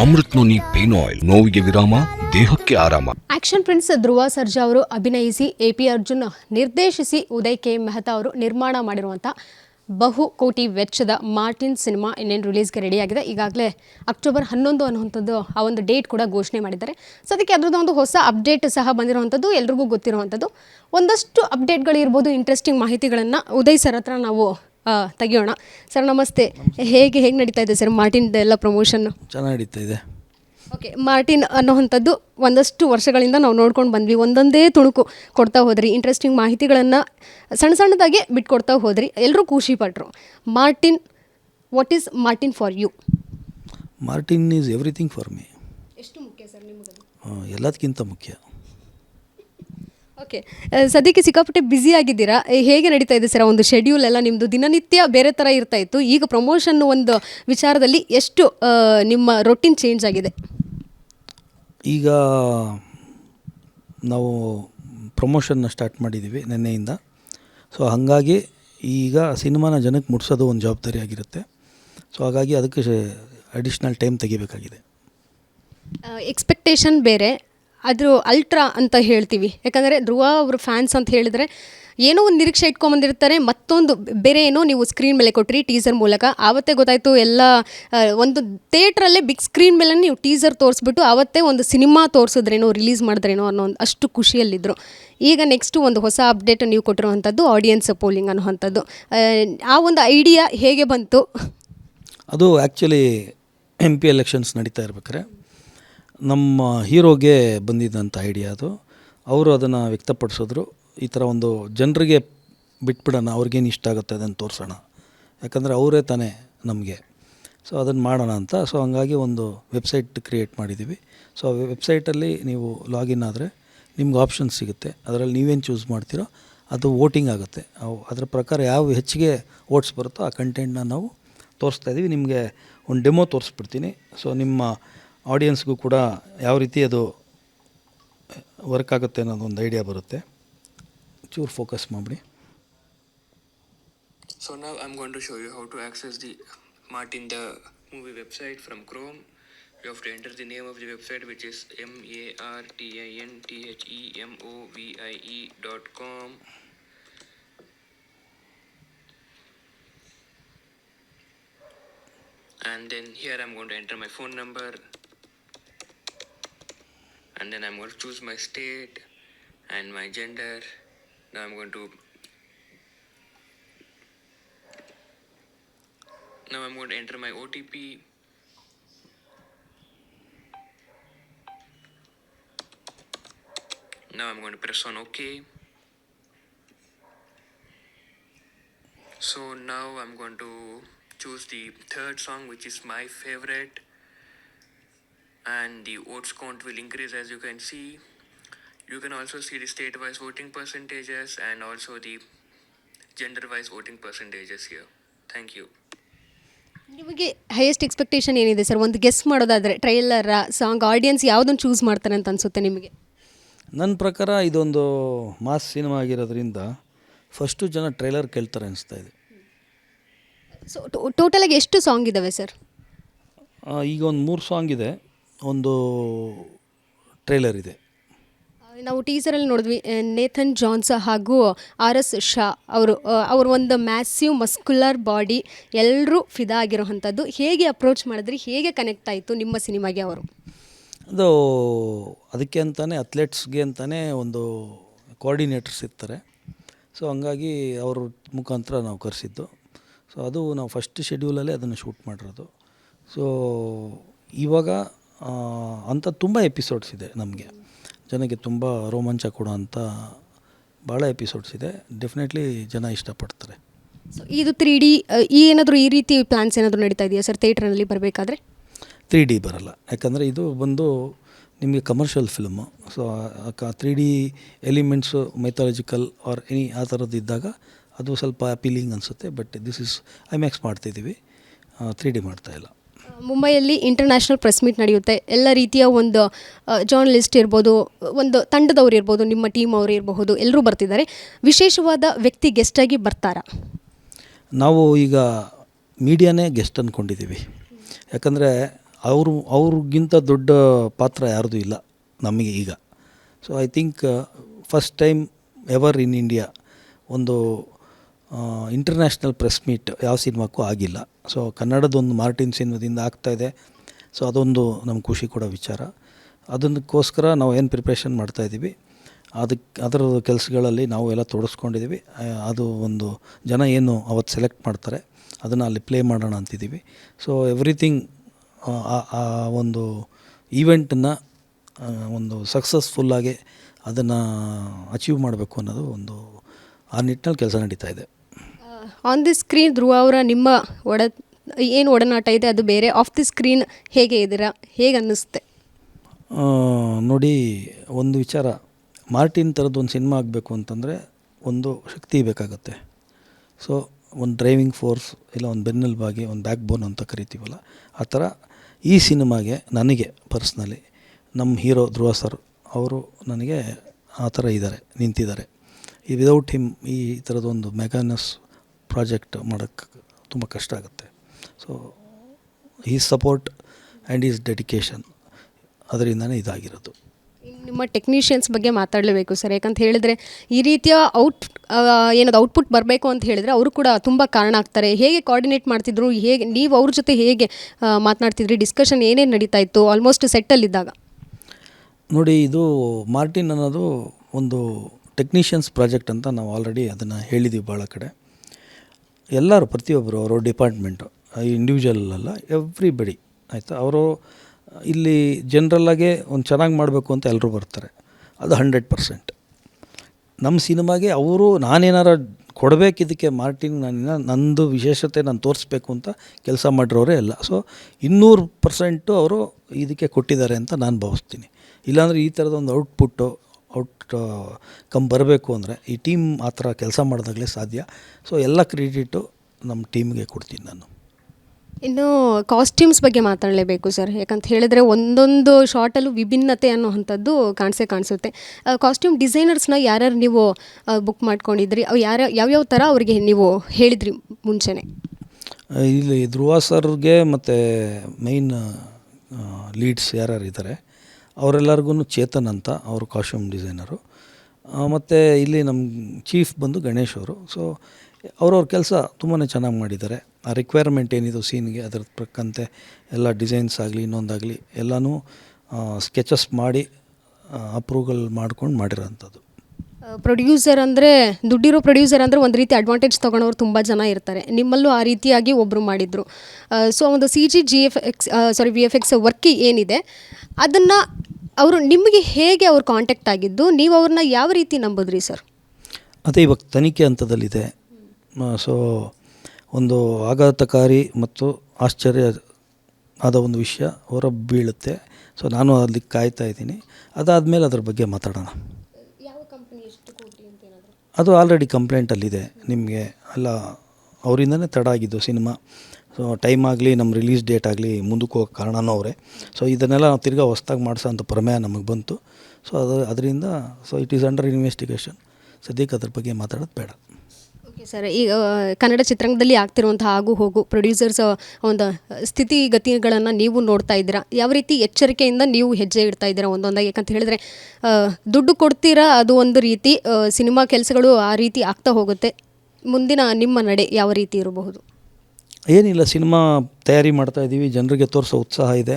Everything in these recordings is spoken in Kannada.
Amrit noni pain oil. ನೋವಿಗೆ ವಿರಾಮ, ದೇಹಕ್ಕೆ ಆರಾಮ. ಆಕ್ಷನ್ ಪ್ರಿನ್ಸ್ ಧ್ರುವ ಸರ್ಜಾ ಅವರು ಅಭಿನಯಿಸಿ, ಎ ಪಿ ಅರ್ಜುನ್ ನಿರ್ದೇಶಿಸಿ, ಉದಯ್ ಕೆ ಮೆಹ್ತಾ ಅವರು ನಿರ್ಮಾಣ ಮಾಡಿರುವಂಥ ಬಹು ಕೋಟಿ ವೆಚ್ಚದ ಮಾರ್ಟಿನ್ ಸಿನಿಮಾ ಇನ್ನೇನು ರಿಲೀಸ್ಗೆ ರೆಡಿಯಾಗಿದೆ ಈಗಾಗಲೇ ಅಕ್ಟೋಬರ್ ಹನ್ನೊಂದು ಅನ್ನುವಂಥದ್ದು ಆ ಒಂದು ಡೇಟ್ ಕೂಡ ಘೋಷಣೆ ಮಾಡಿದ್ದಾರೆ. ಸದ್ಯಕ್ಕೆ ಅದರದ್ದು ಒಂದು ಹೊಸ ಅಪ್ಡೇಟ್ ಸಹ ಬಂದಿರುವಂಥದ್ದು, ಎಲ್ರಿಗೂ ಗೊತ್ತಿರುವಂಥದ್ದು. ಒಂದಷ್ಟು ಅಪ್ಡೇಟ್ಗಳಿರ್ಬೋದು ಇಂಟ್ರೆಸ್ಟಿಂಗ್ ಮಾಹಿತಿಗಳನ್ನು ಉದಯ್ ಸರ್ ಹತ್ರ ನಾವು ತೆಗಿಯೋಣ. ಸರ್ ನಮಸ್ತೆ. ಹೇಗೆ ಹೇಗೆ ನಡೀತಾ ಇದೆ ಸರ್ ಮಾರ್ಟಿನ್ ಎಲ್ಲ ಪ್ರಮೋಷನ್ ಚೆನ್ನಾಗಿ ನಡೀತಾ ಇದೆ. ಓಕೆ ಮಾರ್ಟಿನ್ ಅನ್ನೋವಂಥದ್ದು ಒಂದಷ್ಟು ವರ್ಷಗಳಿಂದ ನಾವು ನೋಡ್ಕೊಂಡು ಬಂದ್ವಿ. ಒಂದೊಂದೇ ತುಣುಕು ಕೊಡ್ತಾ ಹೋದ್ರಿ. ಇಂಟ್ರೆಸ್ಟಿಂಗ್ ಮಾಹಿತಿಗಳನ್ನು ಸಣ್ಣ ಸಣ್ಣದಾಗೆ ಬಿಟ್ಕೊಡ್ತಾ ಹೋದ್ರಿ. ಎಲ್ಲರೂ ಖುಷಿ ಪಟ್ಟರು Martin what is Martin for you Martin is everything for me ಎಷ್ಟು ಮುಖ್ಯ ಸರ್ ನಿಮಗೆ ಎಲ್ಲದಕ್ಕಿಂತ ಮುಖ್ಯ. ಓಕೆ ಸದ್ಯಕ್ಕೆ ಸಿಕ್ಕಾಪಟ್ಟೆ ಬ್ಯುಸಿ ಆಗಿದ್ದೀರಾ? ಹೇಗೆ ನಡೀತಾ ಇದೆ ಸರ್ ಒಂದು ಶೆಡ್ಯೂಲ್ ಎಲ್ಲ? ನಿಮ್ಮದು ದಿನನಿತ್ಯ ಬೇರೆ ಥರ ಇರ್ತಾ ಇತ್ತು. ಈಗ ಪ್ರಮೋಷನ್ ಒಂದು ವಿಚಾರದಲ್ಲಿ ಎಷ್ಟು ಆ, ನಿಮ್ಮ ರೊಟೀನ್ ಚೇಂಜ್ ಆಗಿದೆ? ಈಗ ನಾವು ಪ್ರಮೋಷನ್ನ ಸ್ಟಾರ್ಟ್ ಮಾಡಿದ್ದೀವಿ ನಿನ್ನೆಯಿಂದ. ಸೊ ಹಾಗಾಗಿ ಈಗ ಸಿನಿಮಾನ ಜನಕ್ಕೆ ಮುಟ್ಸೋದು ಒಂದು ಜವಾಬ್ದಾರಿ ಆಗಿರುತ್ತೆ. ಸೊ ಹಾಗಾಗಿ ಅದಕ್ಕೆ ಅಡಿಷ್ನಲ್ ಟೈಮ್ ತೆಗಿಬೇಕಾಗಿದೆ. ಎಕ್ಸ್ಪೆಕ್ಟೇಷನ್ ಬೇರೆ. ಅದು ಅಲ್ಟ್ರಾ ಅಂತ ಹೇಳ್ತೀವಿ. ಯಾಕಂದರೆ ಧ್ರುವ ಅವ್ರ ಫ್ಯಾನ್ಸ್ ಅಂತ ಹೇಳಿದರೆ ಏನೋ ಒಂದು ನಿರೀಕ್ಷೆ ಇಟ್ಕೊಂಬಂದಿರ್ತಾರೆ ಮತ್ತೊಂದು ಬೇರೆ ಏನೋ ನೀವು ಸ್ಕ್ರೀನ್ ಮೇಲೆ ಕೊಟ್ಟಿರಿ ಟೀಸರ್ ಮೂಲಕ. ಆವತ್ತೇ ಗೊತ್ತಾಯಿತು ಎಲ್ಲ ಒಂದು ಥಿಯೇಟ್ರಲ್ಲೇ ಬಿಗ್ ಸ್ಕ್ರೀನ್ ಮೇಲೆ ನೀವು ಟೀಸರ್ ತೋರಿಸ್ಬಿಟ್ಟು ಆವತ್ತೇ ಒಂದು ಸಿನಿಮಾ ತೋರಿಸಿದ್ರೇನೋ ರಿಲೀಸ್ ಮಾಡಿದ್ರೇನೋ ಅನ್ನೋ ಒಂದು ಅಷ್ಟು ಖುಷಿಯಲ್ಲಿದ್ದರು ಈಗ ನೆಕ್ಸ್ಟು ಒಂದು ಹೊಸ ಅಪ್ಡೇಟ್ ನೀವು ಕೊಟ್ಟಿರುವಂಥದ್ದು ಆಡಿಯನ್ಸ್ ಪೋಲಿಂಗ್ ಅನ್ನುವಂಥದ್ದು. ಆ ಒಂದು ಐಡಿಯಾ ಹೇಗೆ ಬಂತು? ಅದು ಆ್ಯಕ್ಚುಲಿ ಎಂ ಪಿ ಎಲೆಕ್ಷನ್ಸ್ ನಡೀತಾ ಇರ್ಬೇಕಾರೆ ನಮ್ಮ ಹೀರೋಗೆ ಬಂದಿದ್ದಂಥ ಐಡಿಯಾ ಅದು. ಅವರು ಅದನ್ನು ವ್ಯಕ್ತಪಡಿಸಿದ್ರು. ಈ ಥರ ಒಂದು ಜನರಿಗೆ ಬಿಟ್ಬಿಡೋಣ, ಅವ್ರಿಗೇನು ಇಷ್ಟ ಆಗುತ್ತೆ ಅದನ್ನು ತೋರಿಸೋಣ. ಯಾಕಂದರೆ ಅವರೇ ತಾನೇ ನಮಗೆ. ಸೊ ಅದನ್ನು ಮಾಡೋಣ ಅಂತ. ಸೊ ಹಂಗಾಗಿ ಒಂದು ವೆಬ್ಸೈಟ್ ಕ್ರಿಯೇಟ್ ಮಾಡಿದ್ದೀವಿ ಸೊ ವೆಬ್ಸೈಟಲ್ಲಿ ನೀವು ಲಾಗಿನ್ ಆದರೆ ನಿಮ್ಗೆ ಆಪ್ಷನ್ಸ್ ಸಿಗುತ್ತೆ. ಅದರಲ್ಲಿ ನೀವೇನು ಚೂಸ್ ಮಾಡ್ತೀರೋ ಅದು ವೋಟಿಂಗ್ ಆಗುತ್ತೆ. ಅವು ಅದರ ಪ್ರಕಾರ ಯಾವ ಹೆಚ್ಚಿಗೆ ವೋಟ್ಸ್ ಬರುತ್ತೋ ಆ ಕಂಟೆಂಟ್ನ ನಾವು ತೋರಿಸ್ತಾ ಇದ್ದೀವಿ ನಿಮಗೆ ಒಂದು ಡೆಮೋ ತೋರಿಸ್ಬಿಡ್ತೀನಿ. ಸೊ ನಿಮ್ಮ ಆಡಿಯನ್ಸ್ಗೂ ಕೂಡ ಯಾವ ರೀತಿ ಅದು ವರ್ಕ್ ಆಗುತ್ತೆ ಅನ್ನೋದು ಒಂದು ಐಡಿಯಾ ಬರುತ್ತೆ. ಚೂರು ಫೋಕಸ್ ಮಾಡಿಬಿಡಿ. ಸೊ ನಾವು I am gonna show you how to access the Martin the movie website from Chrome you have to enter the name of the website which is M A R T I N T H E M O V I E dot com and then here I am gonna enter my phone number And then I'm going to choose my state and my gender. Now I'm going to Now I'm going to enter my OTP. Now I'm going to press on OK. So now I'm going to choose the third song, which is my favorite. And the votes count will increase as you can see. You can also see the state wise voting percentages and also the gender wise voting percentages here. Thank you. ನಿಮಗೆ ಹೈಯೆಸ್ಟ್ ಎಕ್ಸ್ಪೆಕ್ಟೇಷನ್ ಏನಿದೆ ಸರ್ ಒಂದು ಗೆಸ್ ಮಾಡೋದಾದರೆ ಟ್ರೈಲರ್ ಸಾಂಗ್ ಆಡಿಯನ್ಸ್ ಯಾವುದನ್ನು ಚೂಸ್ ಮಾಡ್ತಾರೆ ಅಂತ ಅನಿಸುತ್ತೆ ನಿಮಗೆ ನನ್ನ ಪ್ರಕಾರ ಇದೊಂದು ಮಾಸ್ ಸಿನಿಮಾ ಆಗಿರೋದ್ರಿಂದ ಫಸ್ಟು ಜನ ಟ್ರೈಲರ್ ಕೇಳ್ತಾರೆ ಅನಿಸ್ತಾ ಇದೆ ಸೊ ಟೋಟಲಾಗಿ ಎಷ್ಟು ಸಾಂಗ್ ಇದ್ದಾವೆ ಸರ್ ಈಗ ಒಂದು ಮೂರು ಸಾಂಗ್ ಇದೆ ಒಂದು ಟ್ರೈಲರ್ ಇದೆ. ನಾವು ಟೀಸರಲ್ಲಿ ನೋಡಿದ್ವಿ ನೇಥನ್ ಜಾನ್ಸ ಹಾಗೂ ಆರ್ ಎಸ್ ಶಾ ಅವರು ಅವರು ಒಂದು ಮ್ಯಾಸಿವ್ ಮಸ್ಕ್ಯುಲರ್ ಬಾಡಿ ಎಲ್ಲರೂ ಫಿದಾ ಆಗಿರೋವಂಥದ್ದು ಹೇಗೆ ಅಪ್ರೋಚ್ ಮಾಡಿದ್ರಿ? ಹೇಗೆ ಕನೆಕ್ಟ್ ಆಯಿತು ನಿಮ್ಮ ಸಿನಿಮಾಗೆ ಅವರು? ಅದು ಅದಕ್ಕೆ ಅಂತಲೇ ಅಥ್ಲೆಟ್ಸ್ಗೆ ಅಂತಲೇ ಒಂದು ಕೋಆರ್ಡಿನೇಟರ್ಸ್ ಇರ್ತಾರೆ. ಸೊ ಹಂಗಾಗಿ ಅವ್ರ ಮುಖಾಂತರ ನಾವು ಕರೆಸಿದ್ದು. ಸೊ ಅದು ನಾವು ಫಸ್ಟ್ ಶೆಡ್ಯೂಲಲ್ಲೇ ಅದನ್ನು ಶೂಟ್ ಮಾಡಿರೋದು. ಸೊ ಇವಾಗ ಅಂಥ ತುಂಬ ಎಪಿಸೋಡ್ಸ್ ಇದೆ ನಮಗೆ. ಜನಕ್ಕೆ ತುಂಬ ರೋಮಾಂಚ ಕೊಡೋ ಅಂಥ ಭಾಳ ಎಪಿಸೋಡ್ಸ್ ಇದೆ. ಡೆಫಿನೆಟ್ಲಿ ಜನ ಇಷ್ಟಪಡ್ತಾರೆ. ಸೊ ಇದು ತ್ರೀ ಡಿ ಏನಾದರೂ ಈ ರೀತಿ ಪ್ಲ್ಯಾನ್ಸ್ ಏನಾದರೂ ನಡೀತಾ ಇದೆಯಾ ಸರ್ ಥಿಯೇಟ್ರಲ್ಲಿ ಬರಬೇಕಾದ್ರೆ? ತ್ರೀ ಡಿ ಬರಲ್ಲ. ಯಾಕಂದರೆ ಇದು ಬಂದು ನಿಮಗೆ commercial film so three D elements mythological or any ಆ ಥರದ್ದು ಇದ್ದಾಗ ಅದು ಸ್ವಲ್ಪ ಅಪೀಲಿಂಗ್ ಅನಿಸುತ್ತೆ. ಬಟ್ ದಿಸ್ ಇಸ್ ಐಮ್ಯಾಕ್ಸ್ ಮಾಡ್ತಿದ್ದೀವಿ ತ್ರೀ ಡಿ ಮಾಡ್ತಾಯಿಲ್ಲ ಮುಂಬೈಯಲ್ಲಿ ಇಂಟರ್ನ್ಯಾಷನಲ್ ಪ್ರೆಸ್ ಮೀಟ್ ನಡೆಯುತ್ತೆ. ಎಲ್ಲ ರೀತಿಯ ಒಂದು ಜರ್ನಲಿಸ್ಟ್ ಇರ್ಬೋದು, ಒಂದು ತಂಡದವ್ರು ಇರ್ಬೋದು, ನಿಮ್ಮ ಟೀಮ್ ಅವರು ಇರಬಹುದು, ಎಲ್ಲರೂ ಬರ್ತಿದ್ದಾರೆ. ವಿಶೇಷವಾದ ವ್ಯಕ್ತಿ ಗೆಸ್ಟಾಗಿ ಬರ್ತಾರಾ? ನಾವು ಈಗ ಮೀಡಿಯಾನೇ ಗೆಸ್ಟ್ ಅಂದ್ಕೊಂಡಿದ್ದೀವಿ ಯಾಕಂದರೆ ಅವರು, ಅವ್ರಿಗಿಂತ ದೊಡ್ಡ ಪಾತ್ರ ಯಾರ್ದು ಇಲ್ಲ ನಮಗೆ ಈಗ. So I think first time ever in India ಒಂದು ಇಂಟರ್ನ್ಯಾಷನಲ್ ಪ್ರೆಸ್ ಮೀಟ್ ಯಾವ ಸಿನಿಮಾಕ್ಕೂ ಆಗಿಲ್ಲ. ಸೊ ಕನ್ನಡದೊಂದು ಮಾರ್ಟಿನ್ ಸಿನಿಮಾದಿಂದ ಆಗ್ತಾಯಿದೆ ಸೊ ಅದೊಂದು ನಮ್ಗೆ ಖುಷಿ ಕೊಡೋ ವಿಚಾರ. ಅದಕ್ಕೋಸ್ಕರ ನಾವು ಏನು ಪ್ರಿಪ್ರೇಷನ್ ಮಾಡ್ತಾಯಿದ್ದೀವಿ ಅದಕ್ಕೆ ಅದರ ಕೆಲಸಗಳಲ್ಲಿ ನಾವು ಎಲ್ಲ ತೊಡಸ್ಕೊಂಡಿದ್ದೀವಿ ಅದು ಒಂದು ಜನ ಏನು ಅವತ್ತು ಸೆಲೆಕ್ಟ್ ಮಾಡ್ತಾರೆ, ಅದನ್ನು ಅಲ್ಲಿ ಪ್ಲೇ ಮಾಡೋಣ ಅಂತಿದ್ದೀವಿ ಸೊ ಎವ್ರಿಥಿಂಗ್ ಆ ಒಂದು ಈವೆಂಟನ್ನು ಒಂದು ಸಕ್ಸಸ್ಫುಲ್ಲಾಗಿ ಅದನ್ನು ಅಚೀವ್ ಮಾಡಬೇಕು ಅನ್ನೋದು ಒಂದು ಆ ನಿಟ್ಟಿನಲ್ಲಿ ಕೆಲಸ ನಡೀತಾ ಇದೆ. ಆನ್ ದಿ ಸ್ಕ್ರೀನ್ ಧ್ರುವ ಅವರ ನಿಮ್ಮ ಒಡ, ಏನು ಒಡನಾಟ ಇದೆ ಅದು ಬೇರೆ. ಆಫ್ ದಿ ಸ್ಕ್ರೀನ್ ಹೇಗೆ ಇದ್ದೀರಾ ಹೇಗೆ ಅನ್ನಿಸುತ್ತೆ? ನೋಡಿ, ಒಂದು ವಿಚಾರ. ಮಾರ್ಟಿನ್ ಥರದ್ದು ಒಂದು ಸಿನಿಮಾ ಆಗಬೇಕು ಅಂತಂದರೆ ಒಂದು ಶಕ್ತಿ ಬೇಕಾಗುತ್ತೆ. ಸೊ ಒಂದು ಡ್ರೈವಿಂಗ್ ಫೋರ್ಸ್ ಇಲ್ಲ ಒಂದು ಬೆನ್ನೆಲುಬಾಗಿ ಒಂದು ಬ್ಯಾಕ್ ಬೋನ್ ಅಂತ ಕರಿತೀವಲ್ಲ, ಆ ಥರ ಈ ಸಿನಿಮಾಗೆ ನನಗೆ ಪರ್ಸ್ನಲಿ ನಮ್ಮ ಹೀರೋ ಧ್ರುವ ಸರ್ ಅವರು ನನಗೆ ಆ ಥರ ಇದ್ದಾರೆ, ನಿಂತಿದ್ದಾರೆ. ಈ ವಿದೌಟ್ ಹಿಮ್ ಈ ಥರದೊಂದು ಮೆಗಾನಸ್ ಪ್ರಾಜೆಕ್ಟ್ ಮಾಡೋಕ್ಕೆ ತುಂಬ ಕಷ್ಟ ಆಗುತ್ತೆ. So his support and his dedication ಅದರಿಂದನೇ ಇದಾಗಿರೋದು. ನಿಮ್ಮ ಟೆಕ್ನಿಷಿಯನ್ಸ್ ಬಗ್ಗೆ ಮಾತಾಡಲೇಬೇಕು ಸರ್. ಯಾಕಂತ ಹೇಳಿದ್ರೆ ಈ ರೀತಿಯ ಔಟ್ ಏನದು ಔಟ್ಪುಟ್ ಬರಬೇಕು ಅಂತ ಹೇಳಿದ್ರೆ ಅವರು ಕೂಡ ತುಂಬ ಕಾರಣ ಆಗ್ತಾರೆ. ಹೇಗೆ ಕೋಆರ್ಡಿನೇಟ್ ಮಾಡ್ತಿದ್ರು ಹೇಗೆ ನೀವು ಅವ್ರ ಜೊತೆ ಹೇಗೆ ಮಾತನಾಡ್ತಿದ್ರಿ? ಡಿಸ್ಕಷನ್ ಏನೇನು ನಡೀತಾ ಇತ್ತು? ಆಲ್ಮೋಸ್ಟ್ ಸೆಟ್ಟಲ್ಲಿದ್ದಾಗ ನೋಡಿ ಇದು ಮಾರ್ಟಿನ್ ಅನ್ನೋದು ಒಂದು ಟೆಕ್ನಿಷಿಯನ್ಸ್ ಪ್ರಾಜೆಕ್ಟ್ ಅಂತ ನಾವು ಆಲ್ರೆಡಿ ಅದನ್ನು ಹೇಳಿದ್ದೀವಿ ಭಾಳ ಕಡೆ. ಎಲ್ಲರೂ, ಪ್ರತಿಯೊಬ್ಬರು ಅವರು ಡಿಪಾರ್ಟ್ಮೆಂಟು ಇಂಡಿವಿಜುವಲ್ ಅಲ್ಲ ಎವ್ರಿಬಡಿ ಆಯಿತಾ? ಅವರು, ಇಲ್ಲಿ ಜನ್ರಲ್ಲಾಗೆ ಒಂದು ಚೆನ್ನಾಗಿ ಮಾಡಬೇಕು ಅಂತ ಎಲ್ಲರೂ ಬರ್ತಾರೆ. ಅದು ಹಂಡ್ರೆಡ್ ಪರ್ಸೆಂಟ್ ನಮ್ಮ ಸಿನಿಮಾಗೆ ಅವರು, ನಾನೇನಾರ ಕೊಡಬೇಕು ಇದಕ್ಕೆ ಮಾರ್ಟಿನ್ ನಾನು ನಂದು ವಿಶೇಷತೆ ನಾನು ತೋರಿಸ್ಬೇಕು ಅಂತ ಕೆಲಸ ಮಾಡಿರೋರೇ ಅಲ್ಲ ಸೊ ಇನ್ನೂರು ಪರ್ಸೆಂಟು ಅವರು ಇದಕ್ಕೆ ಕೊಟ್ಟಿದ್ದಾರೆ ಅಂತ ನಾನು ಭಾವಿಸ್ತೀನಿ. ಇಲ್ಲಾಂದರೆ ಈ ಥರದ ಒಂದು ಔಟ್ಪುಟ್ಟು ಔಟ್ ಕಮ್ ಬರಬೇಕು ಅಂದರೆ ಈ ಟೀಮ್ ಆ ಥರ ಕೆಲಸ ಮಾಡಿದಾಗಲೇ ಸಾಧ್ಯ. ಸೊ ಎಲ್ಲ ಕ್ರೆಡಿಟು ನಮ್ಮ ಟೀಮ್ಗೆ ಕೊಡ್ತೀನಿ ನಾನು. ಇನ್ನು ಕಾಸ್ಟ್ಯೂಮ್ಸ್ ಬಗ್ಗೆ ಮಾತಾಡಲೇಬೇಕು ಸರ್ ಯಾಕಂತ ಹೇಳಿದ್ರೆ ಒಂದೊಂದು ಶಾರ್ಟಲ್ಲೂ ವಿಭಿನ್ನತೆ ಅನ್ನೋವಂಥದ್ದು ಕಾಣಿಸೇ ಕಾಣಿಸುತ್ತೆ. ಕಾಸ್ಟ್ಯೂಮ್ ಡಿಸೈನರ್ಸ್ನ ಯಾರ್ಯಾರು ನೀವು ಬುಕ್ ಮಾಡ್ಕೊಂಡಿದ್ರಿ? ಅವು ಯಾರ ಯಾವ್ಯಾವ ಥರ ಅವರಿಗೆ ನೀವು ಹೇಳಿದ್ರಿ ಮುಂಚೆನೆ? ಇಲ್ಲಿ ಧ್ರುವ ಸರ್ಗೆ ಮತ್ತು ಮೈನ್ ಲೀಡ್ಸ್ ಯಾರ್ಯಾರು ಇದ್ದಾರೆ ಅವರೆಲ್ಲರಿಗೂ ಚೇತನ್ ಅಂತ ಅವರು ಕಾಸ್ಟ್ಯೂಮ್ ಡಿಸೈನರು. ಮತ್ತು ಇಲ್ಲಿ ನಮ್ಮ ಚೀಫ್ ಬಂದು ಗಣೇಶ್ ಅವರು. ಸೊ, ಅವ್ರವ್ರ ಕೆಲಸ ತುಂಬಾ ಚೆನ್ನಾಗಿ ಮಾಡಿದ್ದಾರೆ. ಆ ರಿಕ್ವೈರ್ಮೆಂಟ್ ಏನಿದು ಸೀನ್ಗೆ ಅದರ ತಕ್ಕಂತೆ ಎಲ್ಲ ಡಿಸೈನ್ಸ್ ಆಗಲಿ, ಇನ್ನೊಂದಾಗಲಿ ಎಲ್ಲನೂ ಸ್ಕೆಚಸ್ ಮಾಡಿ ಅಪ್ರೂವಲ್ ಮಾಡ್ಕೊಂಡು ಮಾಡಿರೋಂಥದ್ದು. ಪ್ರೊಡ್ಯೂಸರ್ ಅಂದರೆ, ದುಡ್ಡಿರೋ ಪ್ರೊಡ್ಯೂಸರ್ ಅಂದರೆ ಒಂದು ರೀತಿ ಅಡ್ವಾಂಟೇಜ್ ತೊಗೊಳೋರು ತುಂಬ ಜನ ಇರ್ತಾರೆ. ನಿಮ್ಮಲ್ಲೂ ಆ ರೀತಿಯಾಗಿ ಒಬ್ಬರು ಮಾಡಿದರು. ಸೊ ಒಂದು C G G F X sorry V F X work ಏನಿದೆ, ಅದನ್ನು ಅವರು ನಿಮಗೆ ಹೇಗೆ ಅವ್ರು ಕಾಂಟ್ಯಾಕ್ಟ್ ಆಗಿದ್ದು? ನೀವು ಅವ್ರನ್ನ ಯಾವ ರೀತಿ ನಂಬಿದ್ರಿ ಸರ್? ಅದೇ ಇವಾಗ ತನಿಖೆ ಹಂತದಲ್ಲಿದೆ. ಸೊ ಒಂದು ಆಘಾತಕಾರಿ ಮತ್ತು ಆಶ್ಚರ್ಯ ಆದ ಒಂದು ವಿಷಯ ಹೊರ ಬೀಳುತ್ತೆ. ಸೊ ನಾನು ಅಲ್ಲಿ ಕಾಯ್ತಾ ಇದ್ದೀನಿ. ಅದಾದಮೇಲೆ ಅದ್ರ ಬಗ್ಗೆ ಮಾತಾಡೋಣ. ಅದು ಆಲ್ರೆಡಿ ಕಂಪ್ಲೇಂಟಲ್ಲಿದೆ ನಿಮಗೆ. ಅಲ್ಲ ಅವರಿಂದನೇ ತಡ ಆಗಿದ್ದು ಸಿನಿಮಾ. ಸೊ ಟೈಮ್ ಆಗಲಿ ನಮ್ಮ ರಿಲೀಸ್ ಡೇಟ್ ಆಗಲಿ ಮುಂದಕ್ಕೆ ಹೋಗೋ ಕಾರಣನೂ ಅವರೇ. ಸೊ ಇದನ್ನೆಲ್ಲ ನಾವು ತಿರ್ಗಾ ಹೊಸ್ದಾಗಿ ಮಾಡಿಸೋ ಅಂಥ ಪ್ರಮೇಯ ನಮಗೆ ಬಂತು. ಸೊ ಅದು, ಅದರಿಂದ so it is under investigation ಸದ್ಯಕ್ಕೆ ಅದ್ರ ಬಗ್ಗೆ ಮಾತಾಡೋದು ಬೇಡ. ಓಕೆ ಸರ್ ಈಗ ಕನ್ನಡ ಚಿತ್ರರಂಗದಲ್ಲಿ ಆಗ್ತಿರುವಂಥ ಆಗು ಹೋಗು ಪ್ರೊಡ್ಯೂಸರ್ಸ್ ಒಂದು ಸ್ಥಿತಿಗತಿಗಳನ್ನು ನೀವು ನೋಡ್ತಾ ಇದ್ದೀರಾ? ಯಾವ ರೀತಿ ಎಚ್ಚರಿಕೆಯಿಂದ ನೀವು ಹೆಜ್ಜೆ ಇಡ್ತಾ ಇದ್ದೀರಾ ಒಂದೊಂದಾಗಿ? ಯಾಕಂತ ಹೇಳಿದ್ರೆ ದುಡ್ಡು ಕೊಡ್ತೀರಾ ಅದು ಒಂದು ರೀತಿ ಸಿನಿಮಾ ಕೆಲಸಗಳು ಆ ರೀತಿ ಆಗ್ತಾ ಹೋಗುತ್ತೆ. ಮುಂದಿನ ನಿಮ್ಮ ನಡೆ ಯಾವ ರೀತಿ ಇರಬಹುದು? ಏನಿಲ್ಲ ಸಿನಿಮಾ ತಯಾರಿ ಮಾಡ್ತಾ ಇದ್ದೀವಿ ಜನರಿಗೆ ತೋರಿಸೋ ಉತ್ಸಾಹ ಇದೆ.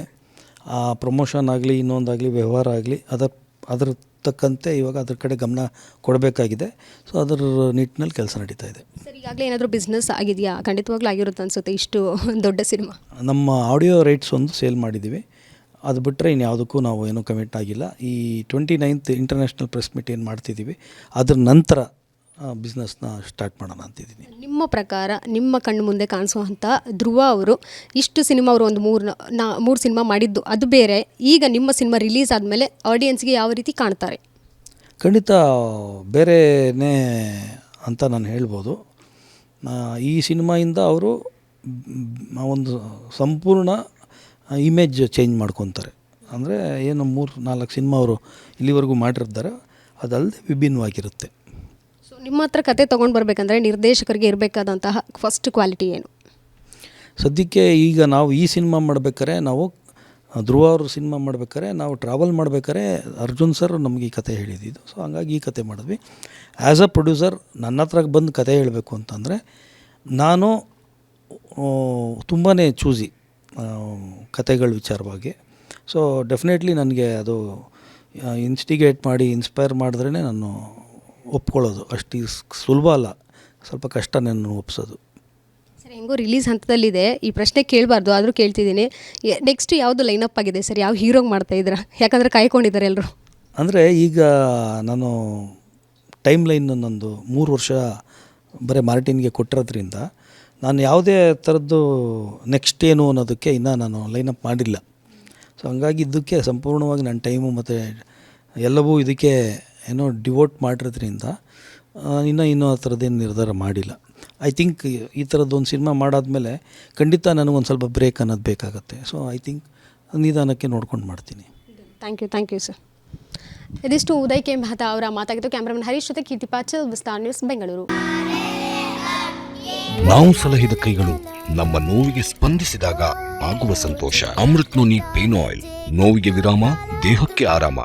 ಆ ಪ್ರಮೋಷನ್ ಆಗಲಿ ಇನ್ನೊಂದಾಗಲಿ ವ್ಯವಹಾರ ಆಗಲಿ ಅದರ ಅದ್ರ ತಕ್ಕಂತೆ ಇವಾಗ ಅದ್ರ ಕಡೆ ಗಮನ ಕೊಡಬೇಕಾಗಿದೆ. ಸೊ ಅದರ ನಿಟ್ಟಿನಲ್ಲಿ ಕೆಲಸ ನಡೀತಾ ಇದೆ. ಸರ್ ಈಗಾಗಲೇ ಏನಾದರೂ ಬಿಸ್ನೆಸ್ ಆಗಿದೆಯಾ? ಖಂಡಿತವಾಗ್ಲೂ ಆಗಿರುತ್ತೆ ಅನ್ಸುತ್ತೆ ಇಷ್ಟು ದೊಡ್ಡ ಸಿನಿಮಾ. ನಮ್ಮ ಆಡಿಯೋ ರೈಟ್ಸ್ ಒಂದು ಸೇಲ್ ಮಾಡಿದ್ದೀವಿ. ಅದು ಬಿಟ್ಟರೆ ಇನ್ಯಾವುದಕ್ಕೂ ನಾವು ಏನೂ ಕಮಿಟ್ ಆಗಿಲ್ಲ. ಈ twenty ninth international press meet ಏನು ಮಾಡ್ತಿದ್ದೀವಿ ಅದ್ರ ನಂತರ ಬಿಸ್ನೆಸ್ನ ಸ್ಟಾರ್ಟ್ ಮಾಡೋಣ ಅಂತಿದ್ದೀನಿ. ನಿಮ್ಮ ಪ್ರಕಾರ ನಿಮ್ಮ ಕಣ್ಣು ಮುಂದೆ ಕಾಣಿಸುವಂಥ ಧ್ರುವ ಅವರು ಇಷ್ಟು ಸಿನಿಮಾ ಅವರು ಒಂದು ಮೂರು ನಾ ಮೂರು ಸಿನಿಮಾ ಮಾಡಿದ್ದು ಅದು ಬೇರೆ. ಈಗ ನಿಮ್ಮ ಸಿನಿಮಾ ರಿಲೀಸ್ ಆದಮೇಲೆ ಆಡಿಯನ್ಸ್ಗೆ ಯಾವ ರೀತಿ ಕಾಣ್ತಾರೆ? ಖಂಡಿತ ಬೇರೆನೇ ಅಂತ ನಾನು ಹೇಳ್ಬೋದು. ಈ ಸಿನಿಮಾಯಿಂದ ಅವರು ಒಂದು ಸಂಪೂರ್ಣ ಇಮೇಜ್ ಚೇಂಜ್ ಮಾಡ್ಕೊತಾರೆ. ಅಂದರೆ ಏನು ಮೂರು ನಾಲ್ಕು ಸಿನಿಮಾ ಅವರು ಇಲ್ಲಿವರೆಗೂ ಮಾಡಿರ್ತಾರೆ ಅದಲ್ಲದೆ ವಿಭಿನ್ನವಾಗಿರುತ್ತೆ. ನಿಮ್ಮ ಹತ್ರ ಕತೆ ತೊಗೊಂಡು ಬರಬೇಕಂದ್ರೆ ನಿರ್ದೇಶಕರಿಗೆ ಇರಬೇಕಾದಂತಹ ಫಸ್ಟ್ ಕ್ವಾಲಿಟಿ ಏನು? ಸದ್ಯಕ್ಕೆ ಈಗ ನಾವು ಈ ಸಿನಿಮಾ ಮಾಡ್ಬೇಕಾದ್ರೆ ನಾವು, ಧ್ರುವ ಅವರು ಸಿನಿಮಾ ಮಾಡ್ಬೇಕಾದ್ರೆ ನಾವು ಟ್ರಾವೆಲ್ ಮಾಡ್ಬೇಕಾದ್ರೆ ಅರ್ಜುನ್ ಸರ್ ನಮಗೆ ಈ ಕತೆ ಹೇಳಿದ್ದು. ಸೊ ಹಂಗಾಗಿ ಈ ಕತೆ ಮಾಡಿದ್ವಿ. ಆ್ಯಸ್ ಅ ಪ್ರೊಡ್ಯೂಸರ್ ನನ್ನ ಹತ್ರ ಬಂದು ಕತೆ ಹೇಳಬೇಕು ಅಂತಂದರೆ, ನಾನು ತುಂಬಾ ಚೂಸಿ ಕತೆಗಳ ವಿಚಾರವಾಗಿ. ಸೊ ಡೆಫಿನೆಟ್ಲಿ ನನಗೆ ಅದು ಇನ್ಸ್ಟಿಗೇಟ್ ಮಾಡಿ ಇನ್ಸ್ಪೈರ್ ಮಾಡಿದ್ರೇ ನಾನು ಒಪ್ಕೊಳ್ಳೋದು. ಅಷ್ಟು ಸುಲಭ ಅಲ್ಲ. ಸ್ವಲ್ಪ ಕಷ್ಟ ನನ್ನ ಒಪ್ಸೋದು. ಸರ್ ಹೆಂಗೋ ರಿಲೀಸ್ ಹಂತದಲ್ಲಿದೆ. ಈ ಪ್ರಶ್ನೆ ಕೇಳಬಾರ್ದು ಆದರೂ ಕೇಳ್ತಿದ್ದೀನಿ. ನೆಕ್ಸ್ಟ್ ಯಾವುದು ಲೈನಪ್ ಆಗಿದೆ ಸರ್? ಯಾವ ಹೀರೋಗೆ ಮಾಡ್ತಾ ಇದ್ದೀರಾ? ಯಾಕಂದರೆ ಕಾಯ್ಕೊಂಡಿದ್ದಾರೆ ಎಲ್ಲರೂ ಅಂದರೆ ಈಗ ನಾನು ಟೈಮ್ ಲೈನ್ ನಂದು ಮೂರು ವರ್ಷ ಬರೀ ಮಾರ್ಟಿನ್ಗೆ ಕೊಟ್ಟಿರೋದ್ರಿಂದ ನಾನು ಯಾವುದೇ ಥರದ್ದು ನೆಕ್ಸ್ಟ್ ಏನು ಅನ್ನೋದಕ್ಕೆ ಇನ್ನೂ ನಾನು ಲೈನಪ್ ಮಾಡಿಲ್ಲ. ಸೊ ಹಂಗಾಗಿ ಇದಕ್ಕೆ ಸಂಪೂರ್ಣವಾಗಿ ನನ್ನ ಟೈಮು ಮತ್ತು ಎಲ್ಲವೂ ಇದಕ್ಕೆ ಏನೋ ಡಿವೋಟ್ ಮಾಡಿರೋದ್ರಿಂದ ಇನ್ನೂ ಇನ್ನೂ ಆ ಥರದ್ದೇನು ನಿರ್ಧಾರ ಮಾಡಿಲ್ಲ. ಐ ಥಿಂಕ್ ಈ ಥರದ್ದೊಂದು ಸಿನಿಮಾ ಮಾಡಾದಮೇಲೆ ಖಂಡಿತ ನನಗೊಂದು ಸ್ವಲ್ಪ ಬ್ರೇಕ್ ಅನ್ನೋದು ಬೇಕಾಗುತ್ತೆ. ಸೊ ಐ ಥಿಂಕ್ ನಿಧಾನಕ್ಕೆ ನೋಡ್ಕೊಂಡು ಮಾಡ್ತೀನಿ. Thank you thank you sir ಇದಿಷ್ಟು ಉದಯ್ ಕೆ. ಮೆಹತಾ ಅವರ ಮಾತಾಗಿದ್ದು ಕ್ಯಾಮ್ರಾಮನ್ ಹರೀಶ್ ಜೊತೆ ಕೀರ್ತಿ ಪಾಚಲ್ ವಿಸ್ತಾರ್ ನ್ಯೂಸ್ ಬೆಂಗಳೂರು. ನಾವು ಸಲಹಿದ ಕೈಗಳು ನಮ್ಮ ನೋವಿಗೆ ಸ್ಪಂದಿಸಿದಾಗ ಆಗುವ ಸಂತೋಷ. ಅಮೃತ್ ನೋನಿ ಪೇನ್ ಆಯಿಲ್ ನೋವಿಗೆ ವಿರಾಮ ದೇಹಕ್ಕೆ ಆರಾಮ.